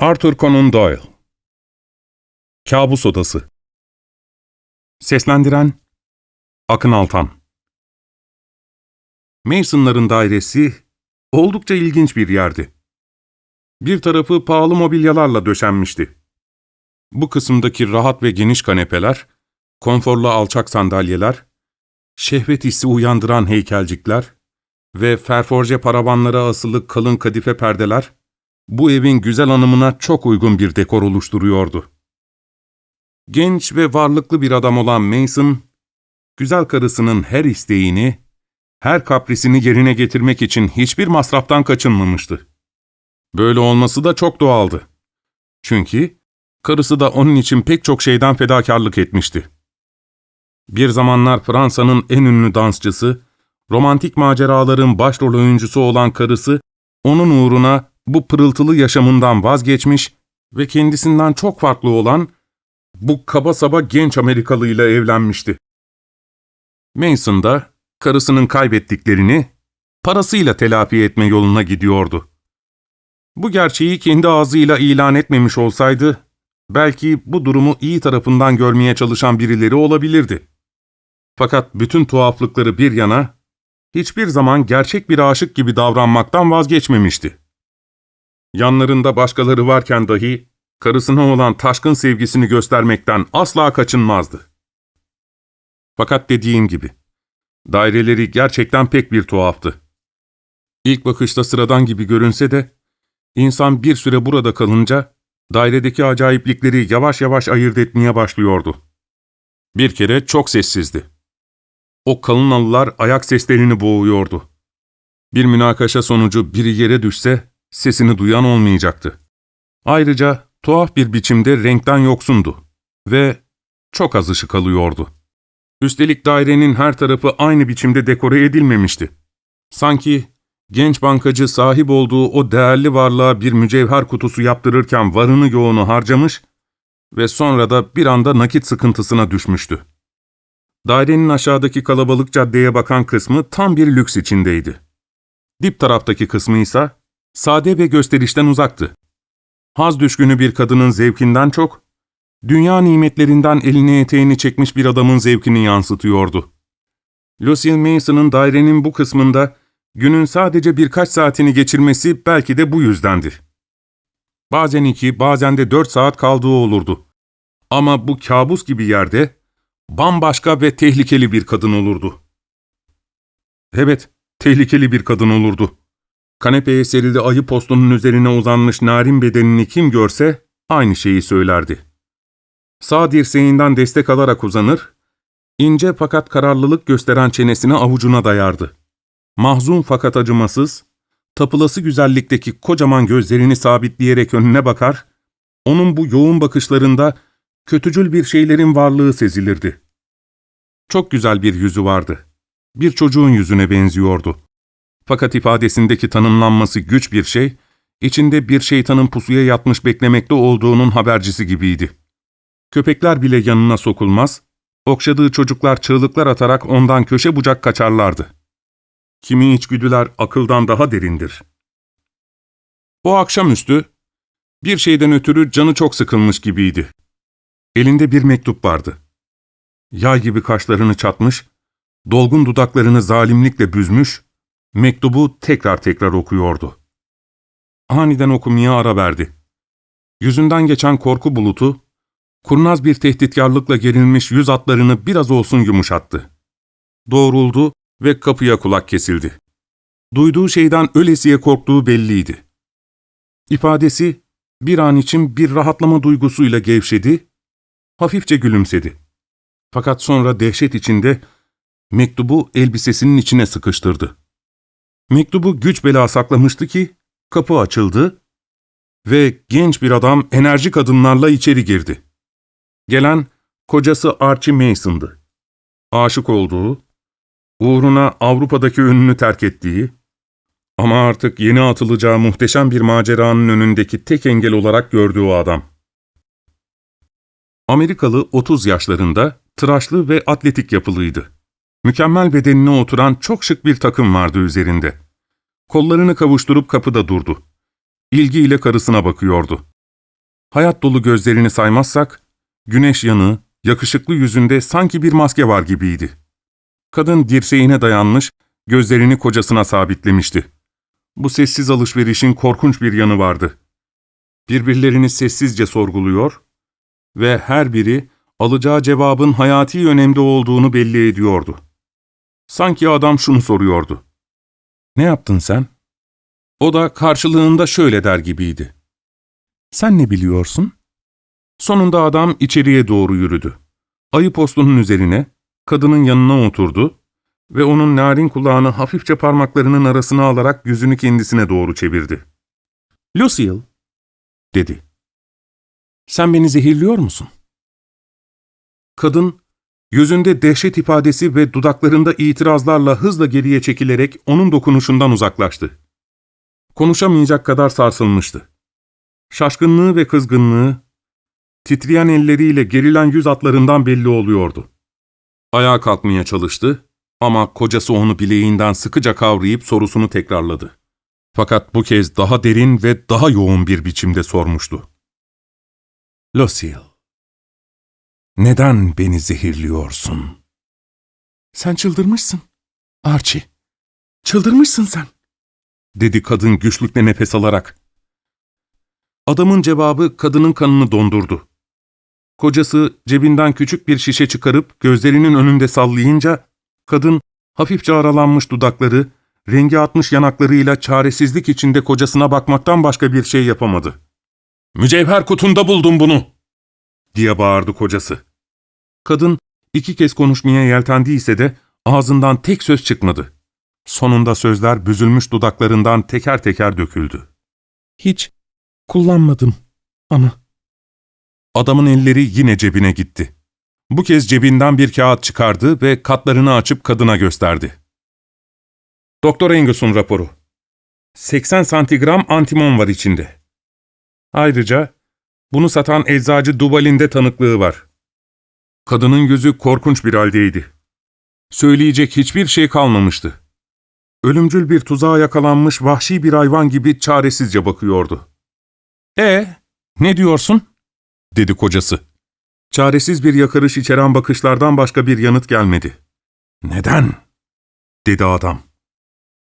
Arthur Conan Doyle Kabus Odası Seslendiren Akın Altan Mason'ların dairesi oldukça ilginç bir yerdi. Bir tarafı pahalı mobilyalarla döşenmişti. Bu kısımdaki rahat ve geniş kanepeler, konforlu alçak sandalyeler, şehvet hissi uyandıran heykelcikler ve ferforje paravanlara asılı kalın kadife perdeler, bu evin güzel hanımına çok uygun bir dekor oluşturuyordu. Genç ve varlıklı bir adam olan Mason, güzel karısının her isteğini, her kaprisini yerine getirmek için hiçbir masraftan kaçınmamıştı. Böyle olması da çok doğaldı. Çünkü karısı da onun için pek çok şeyden fedakarlık etmişti. Bir zamanlar Fransa'nın en ünlü dansçısı, romantik maceraların başrol oyuncusu olan karısı, onun uğruna bu pırıltılı yaşamından vazgeçmiş ve kendisinden çok farklı olan bu kaba saba genç Amerikalı ile evlenmişti. Mason da karısının kaybettiklerini parasıyla telafi etme yoluna gidiyordu. Bu gerçeği kendi ağzıyla ilan etmemiş olsaydı, belki bu durumu iyi tarafından görmeye çalışan birileri olabilirdi. Fakat bütün tuhaflıkları bir yana, hiçbir zaman gerçek bir aşık gibi davranmaktan vazgeçmemişti. Yanlarında başkaları varken dahi, karısına olan taşkın sevgisini göstermekten asla kaçınmazdı. Fakat dediğim gibi, daireleri gerçekten pek bir tuhaftı. İlk bakışta sıradan gibi görünse de, insan bir süre burada kalınca, dairedeki acayiplikleri yavaş yavaş ayırt etmeye başlıyordu. Bir kere çok sessizdi. O kalın halılar ayak seslerini boğuyordu. Bir münakaşa sonucu biri yere düşse, sesini duyan olmayacaktı. Ayrıca tuhaf bir biçimde renkten yoksundu ve çok az ışık alıyordu. Üstelik dairenin her tarafı aynı biçimde dekore edilmemişti. Sanki genç bankacı sahip olduğu o değerli varlığa bir mücevher kutusu yaptırırken varını yoğunu harcamış ve sonra da bir anda nakit sıkıntısına düşmüştü. Dairenin aşağıdaki kalabalık caddeye bakan kısmı tam bir lüks içindeydi. Dip taraftaki kısmı ise sade ve gösterişten uzaktı. Haz düşkünü bir kadının zevkinden çok, dünya nimetlerinden elini eteğini çekmiş bir adamın zevkini yansıtıyordu. Lucille Mason'ın dairenin bu kısmında günün sadece birkaç saatini geçirmesi belki de bu yüzdendi. Bazen iki, bazen de dört saat kaldığı olurdu. Ama bu kabus gibi yerde bambaşka ve tehlikeli bir kadın olurdu. Evet, tehlikeli bir kadın olurdu. Kanepeye serili ayı postunun üzerine uzanmış narin bedenini kim görse aynı şeyi söylerdi. Sağ dirseğinden destek alarak uzanır, ince fakat kararlılık gösteren çenesini avucuna dayardı. Mahzun fakat acımasız, tapılası güzellikteki kocaman gözlerini sabitleyerek önüne bakar, onun bu yoğun bakışlarında kötücül bir şeylerin varlığı sezilirdi. Çok güzel bir yüzü vardı. Bir çocuğun yüzüne benziyordu. Fakat ifadesindeki tanımlanması güç bir şey, içinde bir şeytanın pusuya yatmış beklemekte olduğunun habercisi gibiydi. Köpekler bile yanına sokulmaz, okşadığı çocuklar çığlıklar atarak ondan köşe bucak kaçarlardı. Kimi içgüdüler akıldan daha derindir. O akşamüstü, bir şeyden ötürü canı çok sıkılmış gibiydi. Elinde bir mektup vardı. Yay gibi kaşlarını çatmış, dolgun dudaklarını zalimlikle büzmüş, mektubu tekrar tekrar okuyordu. Aniden okumaya ara verdi. Yüzünden geçen korku bulutu, kurnaz bir tehditkarlıkla gerilmiş yüz atlarını biraz olsun yumuşattı. Doğruldu ve kapıya kulak kesildi. Duyduğu şeyden ölesiye korktuğu belliydi. İfadesi bir an için bir rahatlama duygusuyla gevşedi, hafifçe gülümsedi. Fakat sonra dehşet içinde mektubu elbisesinin içine sıkıştırdı. Mektubu güç bela saklamıştı ki kapı açıldı ve genç bir adam enerjik adımlarla içeri girdi. Gelen kocası Archie Mason'dı. Aşık olduğu, uğruna Avrupa'daki ününü terk ettiği ama artık yeni atılacağı muhteşem bir maceranın önündeki tek engel olarak gördüğü adam. Amerikalı 30 yaşlarında, tıraşlı ve atletik yapılıydı. Mükemmel bedenine oturan çok şık bir takım vardı üzerinde. Kollarını kavuşturup kapıda durdu. İlgiyle karısına bakıyordu. Hayat dolu gözlerini saymazsak, güneş yanığı, yakışıklı yüzünde sanki bir maske var gibiydi. Kadın dirseğine dayanmış, gözlerini kocasına sabitlemişti. Bu sessiz alışverişin korkunç bir yanı vardı. Birbirlerini sessizce sorguluyor ve her biri alacağı cevabın hayati önemde olduğunu belli ediyordu. Sanki adam şunu soruyordu. Ne yaptın sen? O da karşılığında şöyle der gibiydi. Sen ne biliyorsun? Sonunda adam içeriye doğru yürüdü. Ayı postunun üzerine, kadının yanına oturdu ve onun narin kulağını hafifçe parmaklarının arasına alarak yüzünü kendisine doğru çevirdi. ''Lucille'' dedi. ''Sen beni zehirliyor musun?'' Kadın, yüzünde dehşet ifadesi ve dudaklarında itirazlarla hızla geriye çekilerek onun dokunuşundan uzaklaştı. Konuşamayacak kadar sarsılmıştı. Şaşkınlığı ve kızgınlığı, titreyen elleriyle gerilen yüz atlarından belli oluyordu. Ayağa kalkmaya çalıştı ama kocası onu bileğinden sıkıca kavrayıp sorusunu tekrarladı. Fakat bu kez daha derin ve daha yoğun bir biçimde sormuştu. Lucille, neden beni zehirliyorsun? Sen çıldırmışsın, Archie. Çıldırmışsın sen, dedi kadın güçlükle nefes alarak. Adamın cevabı kadının kanını dondurdu. Kocası cebinden küçük bir şişe çıkarıp gözlerinin önünde sallayınca, kadın hafifçe aralanmış dudakları, rengi atmış yanaklarıyla çaresizlik içinde kocasına bakmaktan başka bir şey yapamadı. ''Mücevher kutunda buldum bunu!'' diye bağırdı kocası. Kadın iki kez konuşmaya yeltendiyse de ağzından tek söz çıkmadı. Sonunda sözler büzülmüş dudaklarından teker teker döküldü. ''Hiç kullanmadım ama...'' Adamın elleri yine cebine gitti. Bu kez cebinden bir kağıt çıkardı ve katlarını açıp kadına gösterdi. Doktor Angus'un raporu. 80 santigram antimon var içinde. Ayrıca bunu satan eczacı Duval'in de tanıklığı var. Kadının gözü korkunç bir haldeydi. Söyleyecek hiçbir şey kalmamıştı. Ölümcül bir tuzağa yakalanmış vahşi bir hayvan gibi çaresizce bakıyordu. ''E, ne diyorsun?'' dedi kocası. Çaresiz bir yakarış içeren bakışlardan başka bir yanıt gelmedi. ''Neden?'' dedi adam.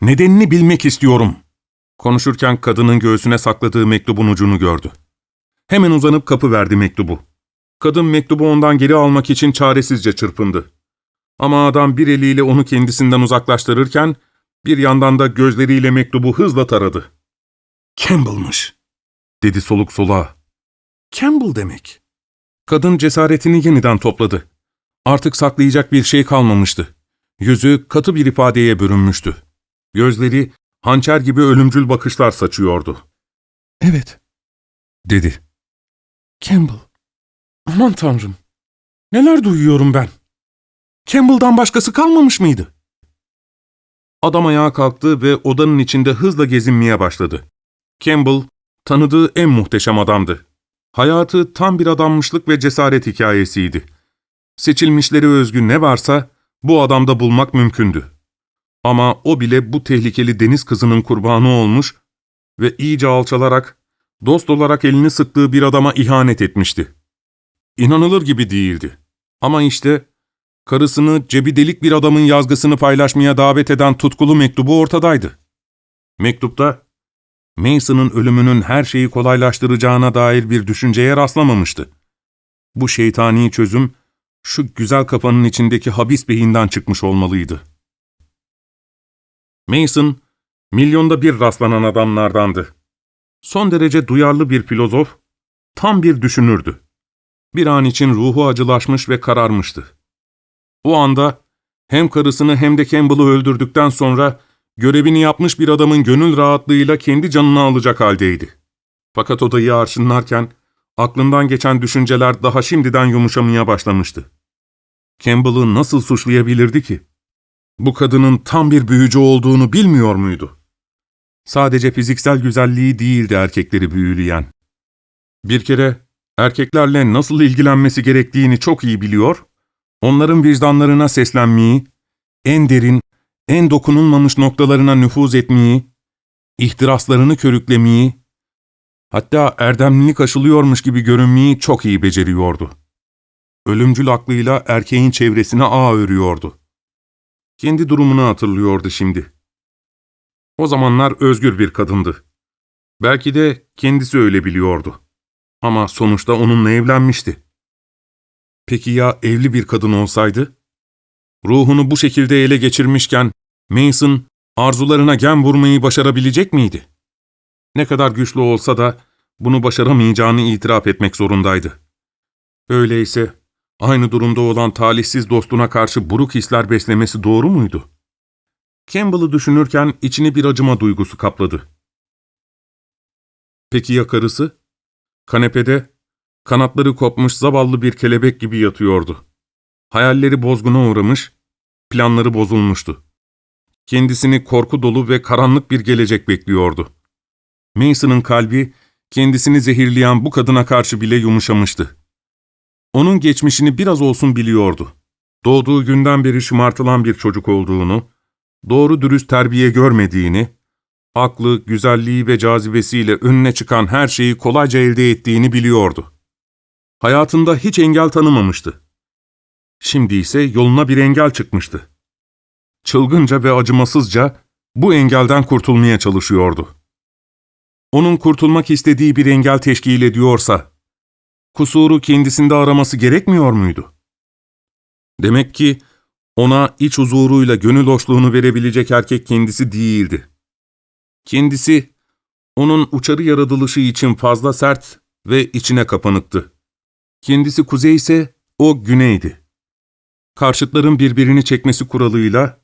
''Nedenini bilmek istiyorum.'' Konuşurken kadının göğsüne sakladığı mektubun ucunu gördü. Hemen uzanıp kapı verdi mektubu. Kadın mektubu ondan geri almak için çaresizce çırpındı. Ama adam bir eliyle onu kendisinden uzaklaştırırken, bir yandan da gözleriyle mektubu hızla taradı. ''Campbell'mış.'' dedi soluk soluğa. ''Campbell demek.'' Kadın cesaretini yeniden topladı. Artık saklayacak bir şey kalmamıştı. Yüzü katı bir ifadeye bürünmüştü. Gözleri hançer gibi ölümcül bakışlar saçıyordu. ''Evet.'' dedi. ''Campbell. Aman tanrım. Neler duyuyorum ben. Campbell'dan başkası kalmamış mıydı?'' Adam ayağa kalktı ve odanın içinde hızla gezinmeye başladı. Campbell, tanıdığı en muhteşem adamdı. Hayatı tam bir adammışlık ve cesaret hikayesiydi. Seçilmişleri özgü ne varsa bu adamda bulmak mümkündü. Ama o bile bu tehlikeli deniz kızının kurbanı olmuş ve iyice alçalarak, dost olarak elini sıktığı bir adama ihanet etmişti. İnanılır gibi değildi. Ama işte karısını cebi delik bir adamın yazgısını paylaşmaya davet eden tutkulu mektubu ortadaydı. Mektupta Mason'ın ölümünün her şeyi kolaylaştıracağına dair bir düşünceye rastlamamıştı. Bu şeytani çözüm, şu güzel kafanın içindeki habis beyinden çıkmış olmalıydı. Mason, milyonda bir rastlanan adamlardandı. Son derece duyarlı bir filozof, tam bir düşünürdü. Bir an için ruhu acılaşmış ve kararmıştı. O anda hem karısını hem de Campbell'ı öldürdükten sonra görevini yapmış bir adamın gönül rahatlığıyla kendi canını alacak haldeydi. Fakat odayı arşınlarken aklından geçen düşünceler daha şimdiden yumuşamaya başlamıştı. Campbell'ı nasıl suçlayabilirdi ki? Bu kadının tam bir büyücü olduğunu bilmiyor muydu? Sadece fiziksel güzelliği değildi erkekleri büyüleyen. Bir kere erkeklerle nasıl ilgilenmesi gerektiğini çok iyi biliyor, onların vicdanlarına seslenmeyi, en derin, en dokunulmamış noktalarına nüfuz etmeyi, ihtiraslarını körüklemeyi, Hatta erdemlilik aşılıyormuş gibi görünmeyi çok iyi beceriyordu. Ölümcül aklıyla erkeğin çevresine ağ örüyordu. Kendi durumunu hatırlıyordu şimdi. O zamanlar özgür bir kadındı. Belki de kendisi öyle biliyordu. Ama sonuçta onunla evlenmişti. Peki ya evli bir kadın olsaydı? Ruhunu bu şekilde ele geçirmişken Mason arzularına gem vurmayı başarabilecek miydi? Ne kadar güçlü olsa da bunu başaramayacağını itiraf etmek zorundaydı. Öyleyse aynı durumda olan talihsiz dostuna karşı buruk hisler beslemesi doğru muydu? Campbell'ı düşünürken içini bir acıma duygusu kapladı. Peki ya karısı? Kanepede, kanatları kopmuş zavallı bir kelebek gibi yatıyordu. Hayalleri bozguna uğramış, planları bozulmuştu. Kendisini korku dolu ve karanlık bir gelecek bekliyordu. Mason'ın kalbi, kendisini zehirleyen bu kadına karşı bile yumuşamıştı. Onun geçmişini biraz olsun biliyordu. Doğduğu günden beri şımartılan bir çocuk olduğunu, doğru dürüst terbiye görmediğini, aklı, güzelliği ve cazibesiyle önüne çıkan her şeyi kolayca elde ettiğini biliyordu. Hayatında hiç engel tanımamıştı. Şimdi ise yoluna bir engel çıkmıştı. Çılgınca ve acımasızca bu engelden kurtulmaya çalışıyordu. Onun kurtulmak istediği bir engel teşkil ediyorsa, kusuru kendisinde araması gerekmiyor muydu? Demek ki ona iç huzuruyla gönül hoşluğunu verebilecek erkek kendisi değildi. Kendisi, onun uçarı yaratılışı için fazla sert ve içine kapanıktı. Kendisi kuzey ise o güneydi. Karşıtların birbirini çekmesi kuralıyla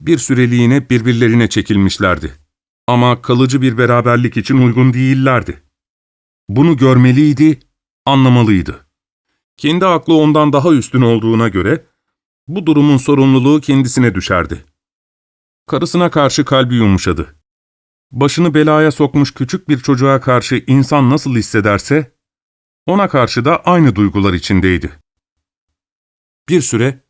bir süreliğine birbirlerine çekilmişlerdi. Ama kalıcı bir beraberlik için uygun değillerdi. Bunu görmeliydi, anlamalıydı. Kendi aklı ondan daha üstün olduğuna göre bu durumun sorumluluğu kendisine düşerdi. Karısına karşı kalbi yumuşadı. Başını belaya sokmuş küçük bir çocuğa karşı insan nasıl hissederse, ona karşı da aynı duygular içindeydi. Bir süre,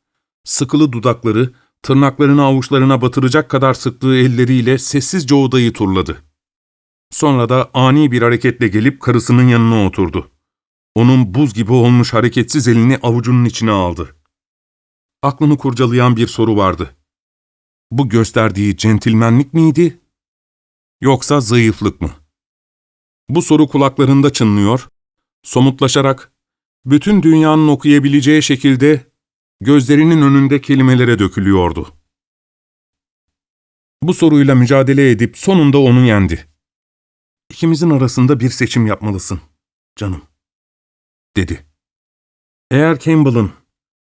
sıkılı dudakları, tırnaklarını avuçlarına batıracak kadar sıktığı elleriyle sessizce odayı turladı. Sonra da ani bir hareketle gelip karısının yanına oturdu. Onun buz gibi olmuş hareketsiz elini avucunun içine aldı. Aklını kurcalayan bir soru vardı. Bu gösterdiği centilmenlik miydi? Yoksa zayıflık mı? Bu soru kulaklarında çınlıyor, somutlaşarak, bütün dünyanın okuyabileceği şekilde gözlerinin önünde kelimelere dökülüyordu. Bu soruyla mücadele edip sonunda onu yendi. İkimizin arasında bir seçim yapmalısın, canım, dedi. Eğer Campbell'ın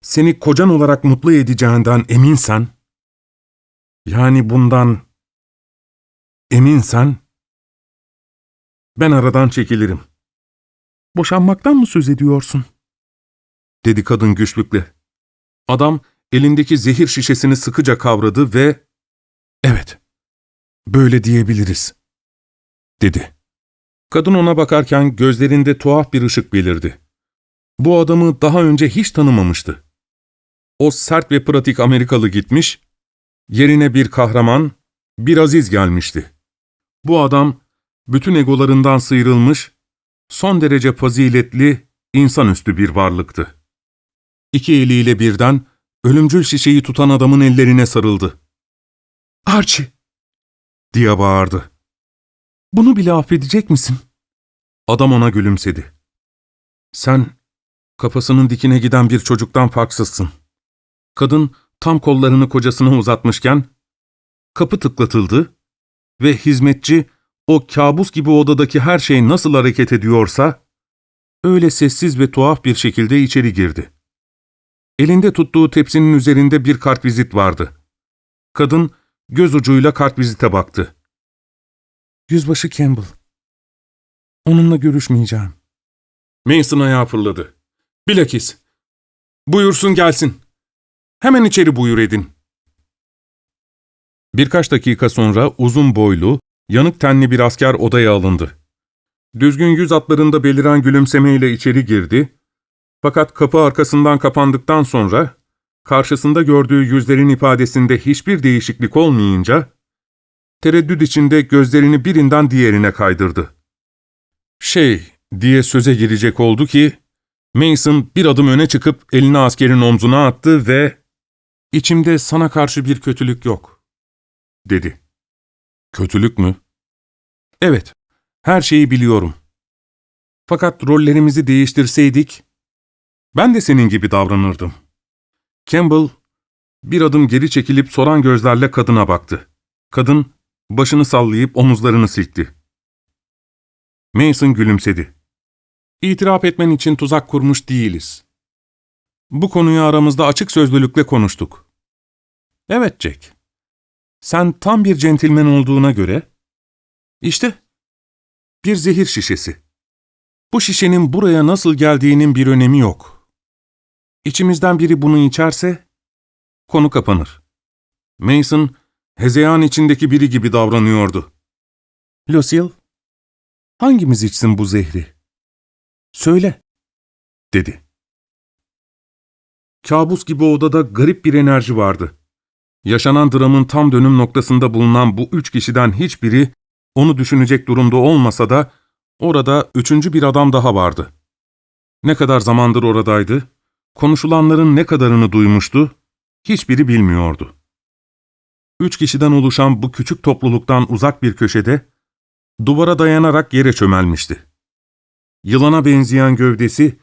seni kocan olarak mutlu edeceğinden eminsen, yani bundan eminsen, ben aradan çekilirim. Boşanmaktan mı söz ediyorsun? dedi kadın güçlükle. Adam elindeki zehir şişesini sıkıca kavradı ve ''Evet, böyle diyebiliriz.'' dedi. Kadın ona bakarken gözlerinde tuhaf bir ışık belirdi. Bu adamı daha önce hiç tanımamıştı. O sert ve pratik Amerikalı gitmiş, yerine bir kahraman, bir aziz gelmişti. Bu adam bütün egolarından sıyrılmış, son derece faziletli, insanüstü bir varlıktı. İki eliyle birden ölümcül şişeyi tutan adamın ellerine sarıldı. ''Archie!'' diye bağırdı. ''Bunu bile affedecek misin?'' Adam ona gülümsedi. ''Sen kafasının dikine giden bir çocuktan farksızsın.'' Kadın tam kollarını kocasına uzatmışken kapı tıklatıldı ve hizmetçi o kabus gibi odadaki her şey nasıl hareket ediyorsa öyle sessiz ve tuhaf bir şekilde içeri girdi. Elinde tuttuğu tepsinin üzerinde bir kartvizit vardı. Kadın göz ucuyla kartvizite baktı. Yüzbaşı Campbell. Onunla görüşmeyeceğim. Mason ayağa fırladı. Bilakis. Buyursun gelsin. Hemen içeri buyur edin. Birkaç dakika sonra uzun boylu, yanık tenli bir asker odaya alındı. Düzgün yüz atlarında beliren gülümsemeyle içeri girdi fakat kapı arkasından kapandıktan sonra, karşısında gördüğü yüzlerin ifadesinde hiçbir değişiklik olmayınca, tereddüt içinde gözlerini birinden diğerine kaydırdı. Şey diye söze girecek oldu ki, Mason bir adım öne çıkıp elini askerin omzuna attı ve ''İçimde sana karşı bir kötülük yok.'' Dedi. ''Kötülük mü?'' ''Evet, her şeyi biliyorum. Fakat rollerimizi değiştirseydik, ben de senin gibi davranırdım.'' Campbell bir adım geri çekilip soran gözlerle kadına baktı. Kadın başını sallayıp omuzlarını silkti. Mason gülümsedi. İtiraf etmen için tuzak kurmuş değiliz. Bu konuyu aramızda açık sözlülükle konuştuk. Evet Jack. Sen tam bir centilmen olduğuna göre... İşte bir zehir şişesi. Bu şişenin buraya nasıl geldiğinin bir önemi yok. İçimizden biri bunu içerse konu kapanır. Mason, hezeyan içindeki biri gibi davranıyordu. Lucille, hangimiz içsin bu zehri? Söyle, dedi. Kabus gibi odada garip bir enerji vardı. Yaşanan dramın tam dönüm noktasında bulunan bu üç kişiden hiçbiri onu düşünecek durumda olmasa da orada üçüncü bir adam daha vardı. Ne kadar zamandır oradaydı, konuşulanların ne kadarını duymuştu, hiçbiri bilmiyordu. Üç kişiden oluşan bu küçük topluluktan uzak bir köşede, duvara dayanarak yere çömelmişti. Yılana benzeyen gövdesi,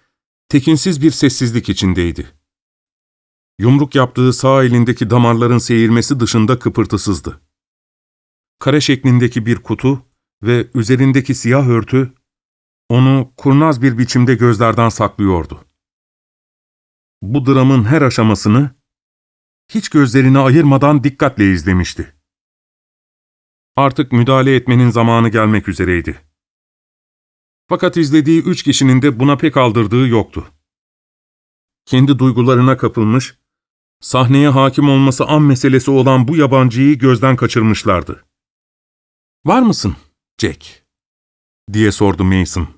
tekinsiz bir sessizlik içindeydi. Yumruk yaptığı sağ elindeki damarların seyirmesi dışında kıpırtısızdı. Kare şeklindeki bir kutu ve üzerindeki siyah örtü, onu kurnaz bir biçimde gözlerden saklıyordu. Bu dramın her aşamasını, hiç gözlerini ayırmadan dikkatle izlemişti. Artık müdahale etmenin zamanı gelmek üzereydi. Fakat izlediği üç kişinin de buna pek aldırdığı yoktu. Kendi duygularına kapılmış, sahneye hakim olması an meselesi olan bu yabancıyı gözden kaçırmışlardı. ''Var mısın, Jack?'' diye sordu Mason.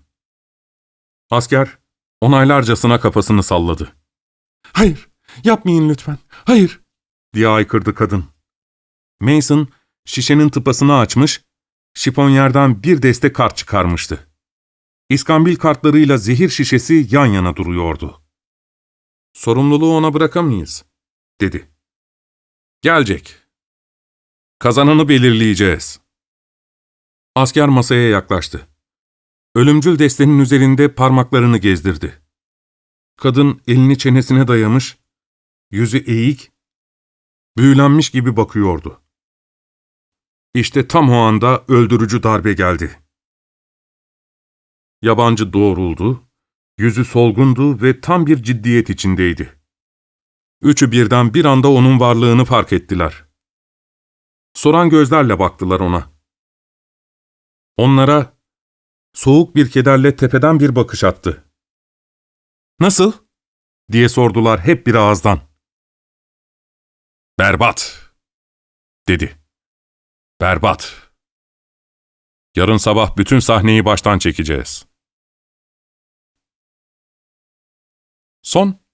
Asker, onaylarcasına kafasını salladı. ''Hayır, yapmayın lütfen, hayır!'' diye aykırdı kadın. Mason, şişenin tıpasını açmış, şifonyerden bir deste kart çıkarmıştı. İskambil kartlarıyla zehir şişesi yan yana duruyordu. ''Sorumluluğu ona bırakamayız.'' Dedi. ''Gelecek. Kazananı belirleyeceğiz.'' Asker masaya yaklaştı. Ölümcül destenin üzerinde parmaklarını gezdirdi. Kadın elini çenesine dayamış, yüzü eğik, büyülenmiş gibi bakıyordu. İşte tam o anda öldürücü darbe geldi. Yabancı doğruldu, yüzü solgundu ve tam bir ciddiyet içindeydi. Üçü birden bir anda onun varlığını fark ettiler. Soran gözlerle baktılar ona. Onlara soğuk bir kederle tepeden bir bakış attı. ''Nasıl?'' diye sordular hep bir ağızdan. ''Berbat'' dedi. ''Berbat. Yarın sabah bütün sahneyi baştan çekeceğiz.'' Son